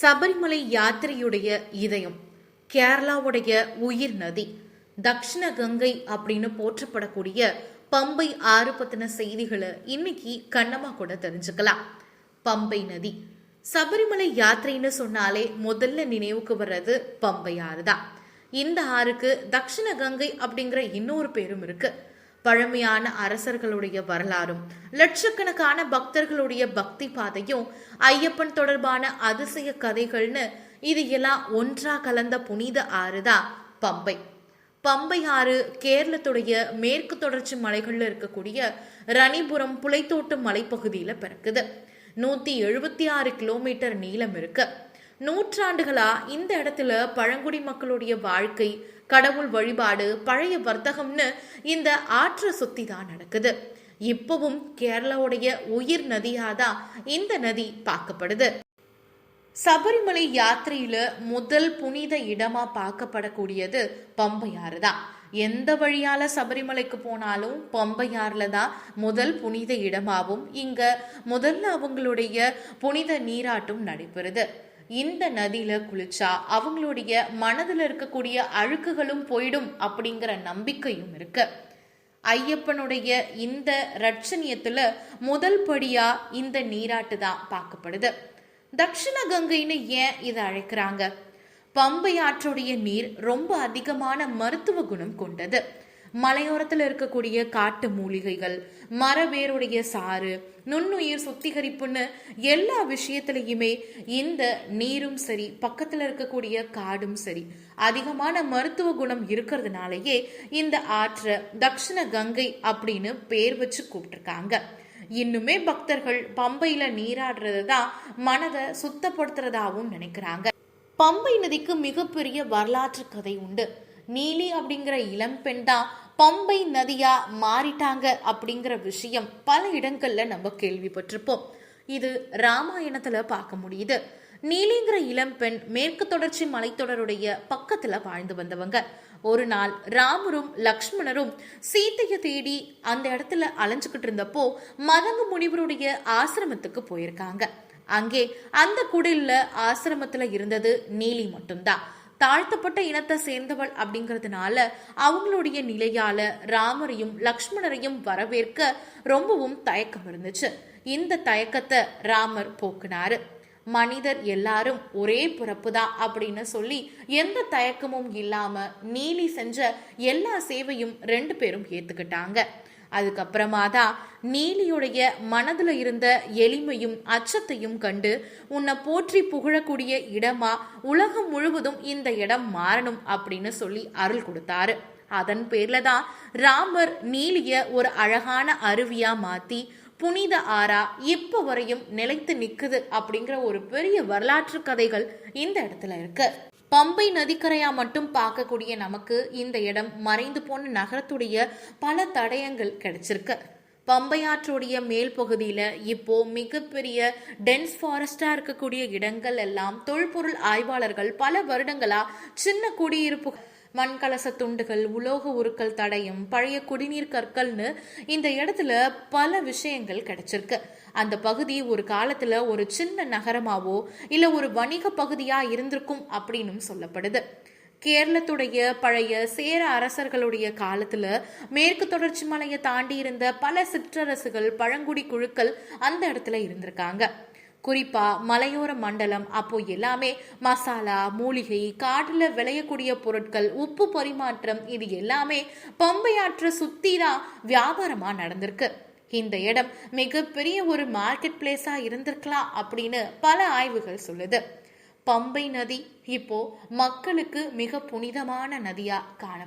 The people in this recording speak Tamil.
சபரிமலை யாத்திரையுடைய இதயம் கேரளாவுடைய உயிர் நதி தக்ஷிண கங்கை அப்படின்னு போற்றப்படக்கூடிய பம்பை ஆறு பத்தின செய்திகளை இன்னைக்கு கண்ணமா கூட தெரிஞ்சுக்கலாம். பம்பை நதி சபரிமலை யாத்திரைன்னு சொன்னாலே முதல்ல நினைவுக்கு வர்றது பம்பை ஆறு தான் இந்த ஆறுக்கு தக்ஷிண கங்கை அப்படிங்கிற இன்னொரு பேரும் இருக்குது பழமையான அரசர்களுடைய வரலாறும் லட்சக்கணக்கான பக்தர்களுடைய பக்தி பாதையும் ஐயப்பன் தொடர்பான அதிசய கதைகள்னு இது எல்லாம் ஒன்றா கலந்த புனித ஆறுதான் பம்பை. பம்பை ஆறு கேரளத்துடைய மேற்கு தொடர்ச்சி மலைகளில் இருக்கக்கூடிய ரணிபுரம் புலைத்தோட்டு மலைப்பகுதியில் பிறக்குது. நூத்தி எழுபத்தி ஆறு கிலோமீட்டர் நீளம் இருக்கு. நூற்றாண்டுகளா இந்த இடத்துல பழங்குடி மக்களுடைய வாழ்க்கை கடவுள் வழிபாடு பழைய வர்த்தகம்னு இந்த ஆற்றை சுத்தி தான் நடக்குது. இப்பவும் கேரளாவுடைய உயிர் நதியாதான் இந்த நதி பார்க்கப்படுது. சபரிமலை யாத்திரையில முதல் புனித இடமா பார்க்கப்படக்கூடியது பம்பையாறு தான். எந்த வழியால சபரிமலைக்கு போனாலும் பம்பையாறுல தான் முதல் புனித இடமாவும் இங்க முதல்ல அவங்களுடைய புனித நீராட்டும் நடைபெறுது. இந்த நதியில குளிச்சா அவங்களுடைய மனதில் இருக்கக்கூடிய அழுக்குகளும் போயிடும் அப்படிங்கிற நம்பிக்கையும் இருக்கு. ஐயப்பனுடைய இந்த ரட்சணியத்துல முதல் படியா இந்த நீராட்டு தான் பார்க்கப்படுது. தக்ஷிண கங்கைன்னு ஏன் இதை அழைக்கிறாங்க? பம்பை ஆற்றுடைய நீர் ரொம்ப அதிகமான மருத்துவ குணம் கொண்டது. மலையோரத்தில் இருக்கக்கூடிய காட்டு மூலிகைகள் மரவேருடைய சாறு நுண்ணுயிர் சுத்திகரிப்புன்னு எல்லா விஷயத்திலையுமே இந்த நீரும் சரி பக்கத்தில் இருக்கக்கூடிய காடும் சரி அதிகமான மருத்துவ குணம் இருக்கிறதுனாலயே இந்த ஆற்றை தக்ஷண கங்கை அப்படின்னு பேர் வச்சு கூப்பிட்டுருக்காங்க. இன்னுமே பக்தர்கள் பம்பையில நீராடுறது தான் மனதை சுத்தப்படுத்துறதாவும் நினைக்கிறாங்க. பம்பை நதிக்கு மிகப்பெரிய வரலாற்று கதை உண்டு. நீலி அப்படிங்கிற இளம்பெண் தான் பம்பை நதியா மாறிட்டாங்க அப்படிங்கிற விஷயம் பல இடங்கள்ல நம்ம கேள்விப்பட்டிருப்போம். இது ராமாயணத்துல பார்க்க முடியுது. நீலிங்கிற இளம்பெண் மேற்கு தொடர்ச்சி மலைத்தொடருடைய பக்கத்துல வாழ்ந்து வந்தவங்க. ஒரு நாள் ராமரும் லக்ஷ்மணரும் சீத்தைய தேடி அந்த இடத்துல அலைஞ்சுக்கிட்டு இருந்தப்போ மதங்க முனிவருடைய ஆசிரமத்துக்கு போயிருக்காங்க. அங்கே அந்த குடில்ல ஆசிரமத்துல இருந்தது நீலி மட்டும்தான். தாழ்த்தப்பட்ட இனத்தை சேர்ந்தவள் அப்படிங்கிறதுனால அவங்களுடைய நிலையால ராமரையும் லக்ஷ்மணரையும் வரவேற்க ரொம்பவும் தயக்கம் இருந்துச்சு. இந்த தயக்கத்தை ராமர் போக்குனாரு. மனிதர் எல்லாரும் ஒரே பிறப்பு தான் அப்படின்னு சொல்லி எந்த தயக்கமும் இல்லாம நீலி செஞ்ச எல்லா சேவையும் ரெண்டு பேரும் ஏத்துக்கிட்டாங்க. அதுக்கப்புறமா தான் நீலியுடைய மனதுல இருந்த எளிமையும் அச்சத்தையும் கண்டு உன்னை போற்றி புகழக்கூடிய இடமா உலகம் முழுவதும் இந்த இடம் மாறணும் அப்படின்னு சொல்லி அருள் கொடுத்தாரு. அதன் பேர்ல தான் ராமர் நீலிய ஒரு அழகான அருவியா மாத்தி புனித ஆறா இப்ப வரையும் நிலைத்து நிக்குது அப்படிங்கிற ஒரு பெரிய வரலாற்று கதைகள் இந்த இடத்துல இருக்கு. பம்பை நதிக்கரையா மட்டும் பார்க்கக்கூடிய நமக்கு இந்த இடம் மறைந்து போன நகரத்துடைய பல தடயங்கள் கிடைச்சிருக்கு. பம்பையாற்றுடைய மேல் பகுதியில் இப்போ மிகப்பெரிய டென்ஸ் ஃபாரஸ்டா இருக்கக்கூடிய இடங்கள் எல்லாம் தொல்பொருள் ஆய்வாளர்கள் பல வருடங்களா சின்ன குடியிருப்பு மண்கலச துண்டுகள் உலோக உருக்கள் தடையும் பழைய குடிநீர் கற்கள்னு இந்த இடத்துல பல விஷயங்கள் கிடைச்சிருக்கு. அந்த பகுதி ஒரு காலத்துல ஒரு சின்ன நகரமாவோ இல்ல ஒரு வணிக பகுதியா இருந்திருக்கும் அப்படின்னும் சொல்லப்படுது. கேரளத்துடைய பழைய சேர அரசர்களுடைய காலத்துல மேற்கு தொடர்ச்சி மலையை தாண்டி இருந்த பல சிற்றரசுகள் பழங்குடி குழுக்கள் அந்த இடத்துல இருந்திருக்காங்க. குறிப்பா மலையோர மண்டலம் அப்போ எல்லாமே மசாலா மூலிகை காட்டுல விளையக்கூடிய பொருட்கள் உப்பு பரிமாற்றம் இது எல்லாமே பம்பையாற்ற சுத்தி தான் வியாபாரமா நடந்திருக்கு. இந்த இடம் மிகப்பெரிய ஒரு மார்க்கெட் பிளேஸா இருந்திருக்கலாம் அப்படின்னு பல ஆய்வுகள் சொல்லுது. பம்பை நதி இப்போ மக்களுக்கு மிக புனிதமான நதியா காணப்படும்